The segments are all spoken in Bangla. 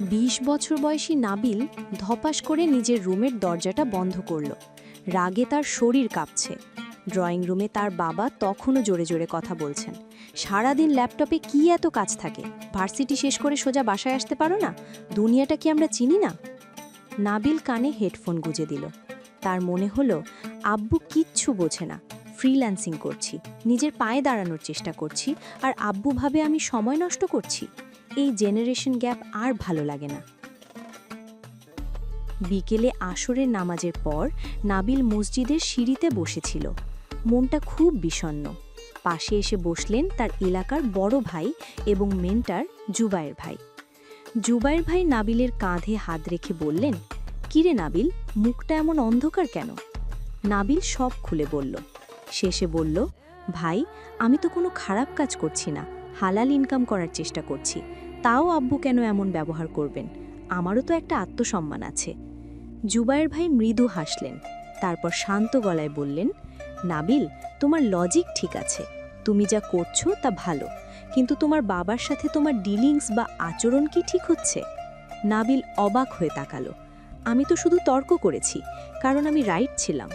বিশ বছর বয়সী নাবিল ধপাস করে নিজের রুমের দরজাটা বন্ধ করল। রাগে তার শরীর কাঁপছে। ড্রয়িং রুমে তার বাবা তখনও জোরে জোরে কথা বলছেন। সারাদিন ল্যাপটপে কি এত কাজ থাকে? ভার্সিটি শেষ করে সোজা বাসায় আসতে পারো না? দুনিয়াটা কি আমরা চিনি না? নাবিল কানে হেডফোন গুজে দিল। তার মনে হলো, আব্বু কিচ্ছু বোঝে না। ফ্রিল্যান্সিং করছি, নিজের পায়ে দাঁড়ানোর চেষ্টা করছি, আর আব্বু ভাবে আমি সময় নষ্ট করছি। এই জেনারেশন গ্যাপ আর ভালো লাগে না। বিকেলে আসরের নামাজের পর নাবিল মসজিদের সিঁড়িতে বসেছিল। মনটা খুব বিষণ্ণ। পাশে এসে বসলেন তার এলাকার বড় ভাই এবং মেন্টার জুবায়ের ভাই। জুবায়ের ভাই নাবিলের কাঁধে হাত রেখে বললেন, কিরে নাবিল, মুখটা এমন অন্ধকার কেন? নাবিল সব খুলে বলল। শেষে বলল, ভাই, আমি তো কোনো খারাপ কাজ করছি না। হালাল ইনকাম করার চেষ্টা করছি। তাও আব্বু কেন এমন ব্যবহার করবেন? আমারও তো একটা আত্মসম্মান আছে। জুবায়ের ভাই মৃদু হাসলেন, তারপর শান্ত গলায় বললেন, নাবিল, তোমার লজিক ঠিক আছে। তুমি যা করছ তা ভালো, কিন্তু তোমার বাবার সাথে তোমার ডিলিংস বা আচরণ কি ঠিক হচ্ছে? নাবিল অবাক হয়ে তাকালো, আমি তো শুধু তর্ক করেছি, কারণ আমি রাইট ছিলাম।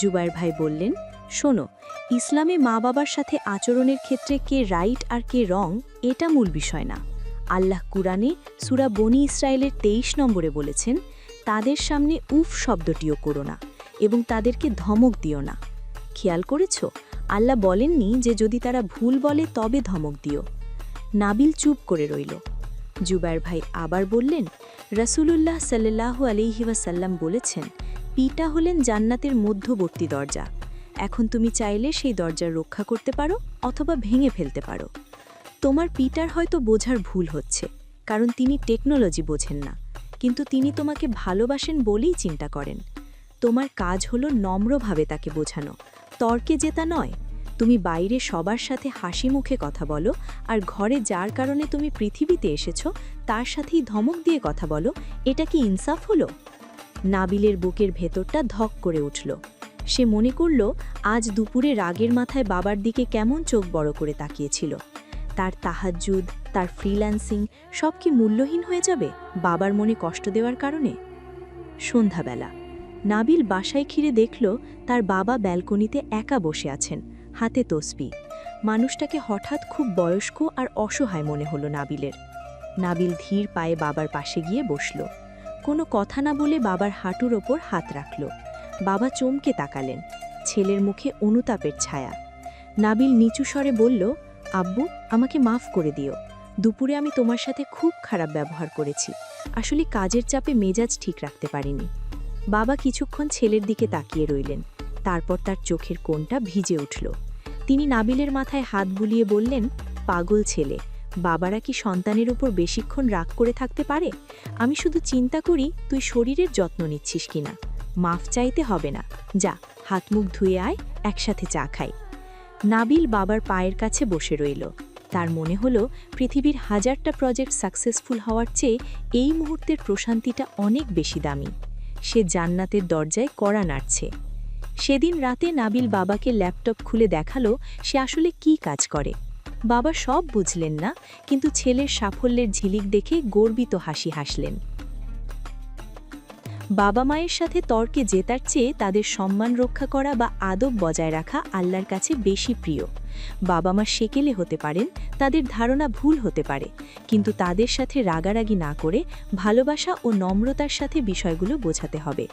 জুবায়ের ভাই বললেন শোনো, ইসলামে মা বাবার সাথে আচরণের ক্ষেত্রে কে রাইট আর কে রং, এটা মূল বিষয় না। আল্লাহ কুরআনে সুরা বনি ইসরায়েলের তেইশ নম্বরে বলেছেন, তাদের সামনে উফ শব্দটিও করো না এবং তাদেরকে ধমক দিও না। খেয়াল করেছ? আল্লাহ বলেননি যে যদি তারা ভুল বলে তবে ধমক দিও। নাবিল চুপ করে রইল। জুবায়ের ভাই আবার বললেন, রসুলুল্লাহ সাল্লাহু আলিহি ওয়াসাল্লাম বলেছেন পিটা হলেন জান্নাতের মধ্যবর্তী দরজা। এখন তুমি চাইলে সেই দরজা রক্ষা করতে পারো অথবা ভেঙে ফেলতে পারো। তোমার পিটার হয়তো বোঝার ভুল হচ্ছে, কারণ তিনি টেকনোলজি বোঝেন না। কিন্তু তিনি তোমাকে ভালোবাসেন বলেই চিন্তা করেন। তোমার কাজ হলো নম্রভাবে তাকে বোঝানো। তর্কে জেতা নয়। তুমি বাইরে সবার সাথে হাসি মুখে কথা বলো, আর ঘরে যার কারণে তুমি পৃথিবীতে এসেছ, তার সাথেই ধমক দিয়ে কথা বলো, এটা কি ইনসাফ হলো? নাবিলের বুকের ভেতরটা ধক করে উঠল। সে মনে করল, আজ দুপুরে রাগের মাথায় বাবার দিকে কেমন চোখ বড় করে তাকিয়েছিল। তার তাহাজ্জুদ, তার ফ্রিল্যান্সিং সব কি মূল্যহীন হয়ে যাবে বাবার মনে কষ্ট দেওয়ার কারণে? সন্ধ্যাবেলা, নাবিল বাসায় ঘিরে দেখল, তার বাবা ব্যালকনিতে একা বসে আছেন, হাতে তসবি। মানুষটাকে হঠাৎ খুব বয়স্ক আর অসহায় মনে হলো নাবিলের। নাবিল ধীর পায়ে বাবার পাশে গিয়ে বসল। কোনো কথা না বলে বাবার হাঁটুর ওপর হাত রাখল। বাবা চমকে তাকালেন। ছেলের মুখে অনুতাপের ছায়া। নাবিল নিচু স্বরে বলল, আব্বু, আমাকে মাফ করে দিও। দুপুরে আমি তোমার সাথে খুব খারাপ ব্যবহার করেছি। আসলে কাজের চাপে মেজাজ ঠিক রাখতে পারিনি। বাবা কিছুক্ষণ ছেলের দিকে তাকিয়ে রইলেন। তারপর তার চোখের কোণটা ভিজে উঠল। তিনি নাবিলের মাথায় হাত বুলিয়ে বললেন, পাগল ছেলে, বাবারা কি সন্তানের উপর বেশিক্ষণ রাগ করে থাকতে পারে? আমি শুধু চিন্তা করি, তুই শরীরের যত্ন নিচ্ছিস কিনা? মাফ চাইতে হবে না। যা, হাত মুখ ধুয়ে আয়, একসাথে চা খাই। নাবিল বাবার পায়ের কাছে বসে রইল। তার মনে হলো, পৃথিবীর হাজারটা প্রজেক্ট সাকসেসফুল হওয়ার চেয়ে এই মুহূর্তের প্রশান্তিটা অনেক বেশি দামি। সে জান্নাতের দরজায় কড়া নাড়ছে। সেদিন রাতে নাবিল বাবাকে ল্যাপটপ খুলে দেখাল, সে আসলে কি কাজ করে। বাবা সব বুঝলেন না, কিন্তু ছেলের সাফল্যের ঝিলিক দেখে গর্বিত হাসি হাসলেন। বাবা মায়ের সাথে তর্কে জেতার চেয়ে তাদের সম্মান রক্ষা করা বা আদব বজায় রাখা আল্লাহর কাছে বেশি প্রিয়। বাবা মা সেকেলে হতে পারেন, তাদের ধারণা ভুল হতে পারে, কিন্তু তাদের সাথে রাগারাগি না করে ভালোবাসা ও নম্রতার সাথে বিষয়গুলো বোঝাতে হবে।